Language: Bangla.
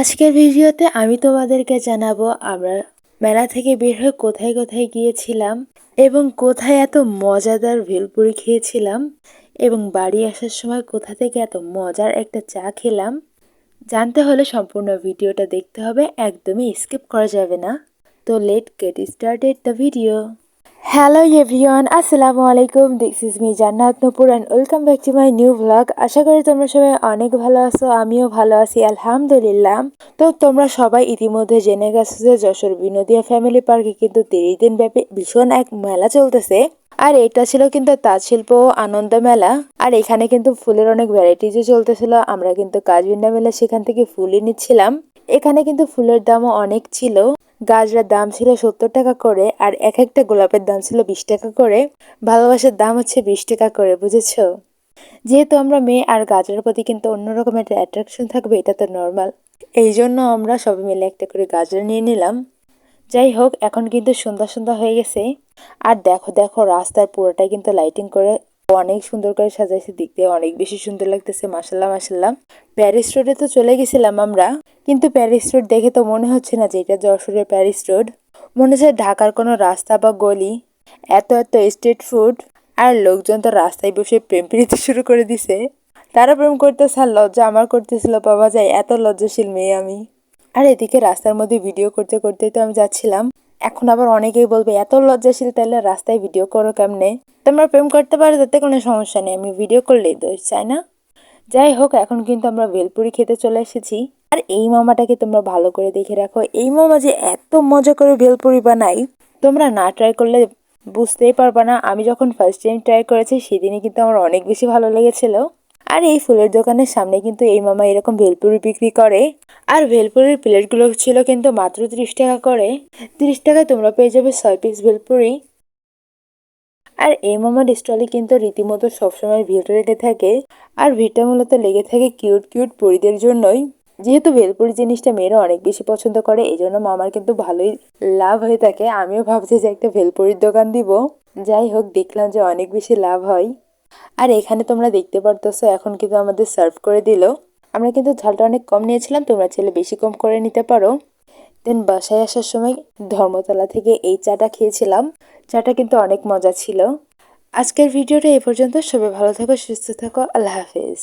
আজকের ভিডিওতে আমি তোমাদেরকে জানাব আমরা মেলা থেকে বের হয়ে কোথায় কোথায় গিয়েছিলাম এবং কোথায় এত মজাদার ভেলপুরি খেয়েছিলাম এবং বাড়ি আসার সময় কোথা থেকে এত মজার একটা চা খেলাম। জানতে হলে সম্পূর্ণ ভিডিওটা দেখতে হবে, একদমই স্কিপ করা যাবে না। তো let get started the video hello everyone আসসালামু আলাইকুম this is me Jannat Nupur and welcome back to my new blog আশা করি তোমরা সবাই অনেক ভালো আছো আমিও ভালো আছি আলহামদুলিল্লাহ তো তোমরা সবাই ইতিমধ্যে জেনে গেছো যে যশোর বিনোদিয়া ফ্যামিলি পার্কে কিন্তু তিরিশ দিন ব্যাপী ভীষণ এক মেলা চলতেছে। আর এটা ছিল কিন্তু তাঁত শিল্প আনন্দ মেলা। আর এখানে কিন্তু ফুলের অনেক ভ্যারাইটিজও চলতেছিল। আমরা কিন্তু কাজবিন্ডা মেলা সেখান থেকে ফুলই নিচ্ছিলাম। এখানে কিন্তু ফুলের দামও অনেক ছিল। গাজরার দাম ছিল সত্তর টাকা করে আর এক একটা গোলাপের দাম ছিল বিশ টাকা করে। ভালোবাসার দাম হচ্ছে বিশ টাকা করে, বুঝেছ? যেহেতু আমরা মেয়ে আর গাজরের প্রতি কিন্তু অন্যরকম একটা অ্যাট্রাকশন থাকবে, এটা তো নর্মাল এই জন্য আমরা সবাই মিলে একটা করে গাজর নিয়ে নিলাম। যাই হোক, এখন কিন্তু সন্ধ্যা সন্ধ্যা হয়ে গেছে। আর দেখো দেখো, রাস্তার পুরোটাই কিন্তু লাইটিং করে অনেক সুন্দর করে সাজাইছে, দেখতে অনেক বেশি সুন্দর লাগতেছে মাসাল্লাহ মাসাল্লাহ প্যারিস রোডে তো চলে গেছিলাম আমরা, কিন্তু প্যারিস রোড দেখে তো মনে হচ্ছে না যে এটা যশোরের প্যারিস রোড মনে হচ্ছে ঢাকার কোনো রাস্তা বা গলি, এত এত স্ট্রিট ফুড আর লোকজন তো রাস্তায় বসে প্রেম প্রীতি শুরু করে দিছে। তারা প্রেম করতেছে আর লজ্জা আমার করতেছিল, বাবা যায় এত লজ্জাশীল মেয়ে আমি। আর এদিকে রাস্তার মধ্যে ভিডিও করতে করতে তো আমি যাচ্ছিলাম। এখন আবার অনেকেই বলবে, এত লজ্জাশীল, তাহলে রাস্তায় ভিডিও করো কেমনে? তোমরা প্রেম করতে পারো, তাতে কোনো সমস্যা নেই, আমি ভিডিও করলেই দোষ চাই না? যাই হোক, এখন কিন্তু আমরা ভেলপুরি খেতে চলে এসেছি। আর এই মামাটাকে তোমরা ভালো করে দেখে রাখো। এই মামা যে এত মজা করে ভেলপুরি বানাই তোমরা না ট্রাই করলে বুঝতেই পারবা না। আমি যখন ফার্স্ট টাইম ট্রাই করেছি, সেদিনই কিন্তু আমার অনেক বেশি ভালো লেগেছিল। আর এই ফুলের দোকানের সামনে কিন্তু এই মামা এরকম ভেলপুরি বিক্রি করে। আর ভেলপুরির প্লেটগুলো ছিল কিন্তু মাত্র ত্রিশ টাকা করে। ত্রিশ টাকায় তোমরা পেয়ে যাবে ছয় পিস ভেলপুরি। আর এই মামার স্টলে কিন্তু রীতিমতো সবসময় ভিড় লেগে থাকে। আর ভিড়টা মূলত লেগে থাকে কিউট কিউট পরিদের জন্যই। যেহেতু ভেলপুরি জিনিসটা মেয়েরা অনেক বেশি পছন্দ করে এই জন্য মামার কিন্তু ভালোই লাভ হয়ে থাকে। আমিও ভাবছি যে একটা ভেলপুরির দোকান দিব। যাই হোক, দেখলাম যে অনেক বেশি লাভ হয়। আর এখানে তোমরা দেখতে পারতেছো, এখন কিন্তু আমাদের সার্ভ করে দিল। আমরা কিন্তু ঝালটা অনেক কম নিয়েছিলাম, তোমরা ছেলে বেশি কম করে নিতে পারো। দেন বাসায় আসার সময় ধর্মতলা থেকে এই চাটা খেয়েছিলাম। চাটা কিন্তু অনেক মজা ছিল। আজকের ভিডিওটা এ পর্যন্ত। সবাই ভালো থাকো, সুস্থ থাকো। আল্লাহ হাফিজ।